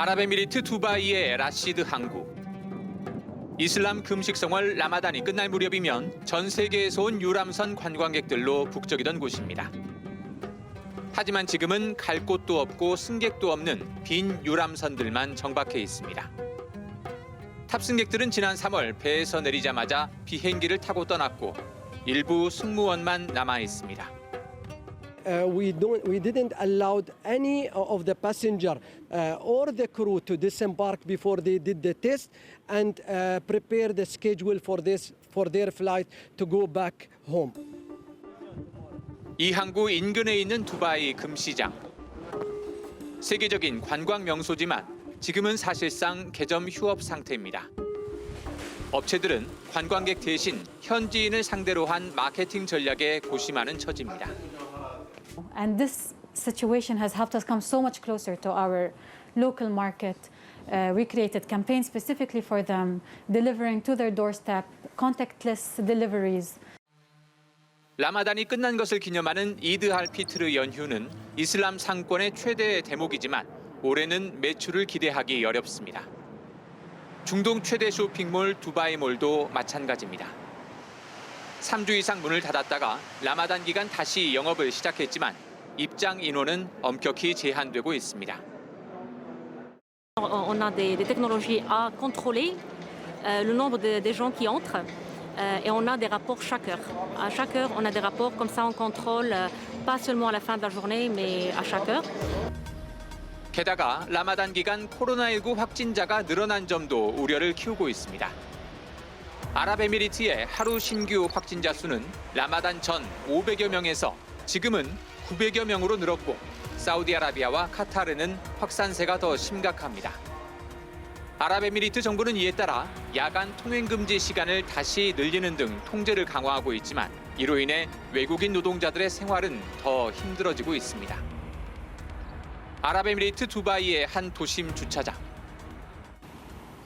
아랍에미리트 두바이의 라시드 항구. 이슬람 금식성월 라마단이 끝날 무렵이면 전 세계에서 온 유람선 관광객들로 북적이던 곳입니다. 하지만 지금은 갈 곳도 없고 승객도 없는 빈 유람선들만 정박해 있습니다. 탑승객들은 지난 3월 배에서 내리자마자 비행기를 타고 떠났고 일부 승무원만 남아 있습니다. Uh, we don't we didn't allow any of the passenger uh, or the crew to disembark before they did the test and uh, prepare the schedule for this for their flight to go back home. 이 항구 인근에 있는 두바이 금시장. 세계적인 관광 명소지만 지금은 사실상 개점 휴업 상태입니다. 업체들은 관광객 대신 현지인을 상대로 한 마케팅 전략에 고심하는 처지입니다. And this situation has helped us come so much closer to our local market. Uh, we created campaigns specifically for them, delivering to their doorstep contactless deliveries. 라마단이 끝난 것을 기념하는 이드 알 피트르 연휴는 이슬람 상권의 최대 대목이지만 올해는 매출을 기대하기 어렵습니다. 중동 최대 쇼핑몰 두바이몰도 마찬가지입니다. 3주 이상 문을 닫았다가 라마단 기간 다시 영업을 시작했지만 입장 인원은 엄격히 제한되고 있습니다. On a des, des technologies à contrôler euh, le nombre de, des gens qui entrent euh, et on a des rapports chaque heure. À chaque heure, on a des rapports, comme ça on contrôle euh, pas seulement à la fin de la journée, mais à chaque heure. 게다가 라마단 기간 코로나19 확진자가 늘어난 점도 우려를 키우고 있습니다. 아랍에미리트의 하루 신규 확진자 수는 라마단 전 500여 명에서 지금은 900여 명으로 늘었고 사우디아라비아와 카타르는 확산세가 더 심각합니다. 아랍에미리트 정부는 이에 따라 야간 통행 금지 시간을 다시 늘리는 등 통제를 강화하고 있지만 이로 인해 외국인 노동자들의 생활은 더 힘들어지고 있습니다. 아랍에미리트 두바이의 한 도심 주차장.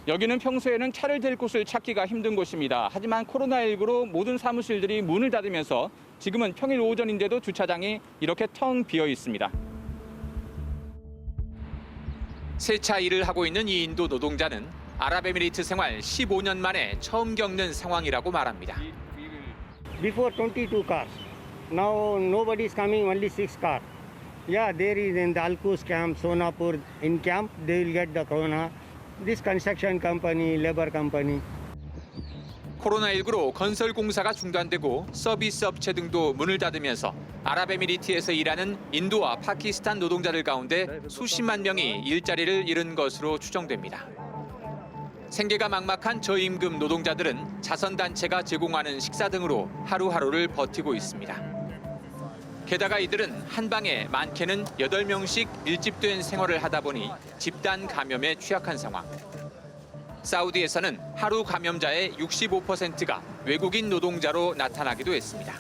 여기는 평소에는 차를 댈 곳을 찾기가 힘든 곳입니다. 하지만 코로나19로 모든 사무실들이 문을 닫으면서 지금은 평일 오전인데도 주차장이 이렇게 텅 비어 있습니다. 세차 일을 하고 있는 이 인도 노동자는 아랍에미리트 생활 15년 만에 처음 겪는 상황이라고 말합니다. Before 22 cars. Now nobody is coming, only six cars. Yeah, there is in the Alkus camp, Sonapur in camp, they will get the corona. This construction company, labor company. 코로나19로 건설 공사가 중단되고 서비스 업체 등도 문을 닫으면서 아랍에미리트에서 일하는 인도와 파키스탄 노동자들 가운데 수십만 명이 일자리를 잃은 것으로 추정됩니다. 생계가 막막한 저임금 노동자들은 자선단체가 제공하는 식사 등으로 하루하루를 버티고 있습니다. 게다가 이들은 한 방에 많게는 8명씩 밀집된 생활을 하다 보니 집단 감염에 취약한 상황. 사우디에서는 하루 감염자의 65%가 외국인 노동자로 나타나기도 했습니다.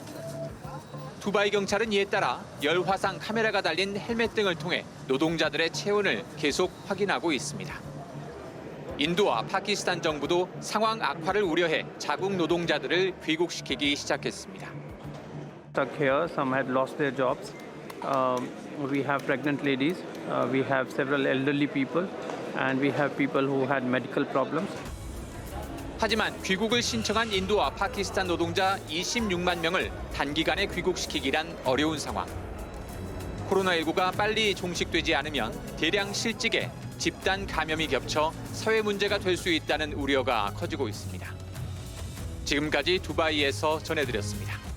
두바이 경찰은 이에 따라 열화상 카메라가 달린 헬멧 등을 통해 노동자들의 체온을 계속 확인하고 있습니다. 인도와 파키스탄 정부도 상황 악화를 우려해 자국 노동자들을 귀국시키기 시작했습니다. Stuck here. Some had lost their jobs. Um, we have pregnant ladies. Uh, we have several elderly people, and we have people who had medical problems. 하지만 귀국을 신청한 인도와 파키스탄 노동자 26만 명을 단기간에 귀국시키기란 어려운 상황. 코로나19가 빨리 종식되지 않으면 대량 실직에 집단 감염이 겹쳐 사회 문제가 될 수 있다는 우려가 커지고 있습니다. 지금까지 두바이에서 전해드렸습니다.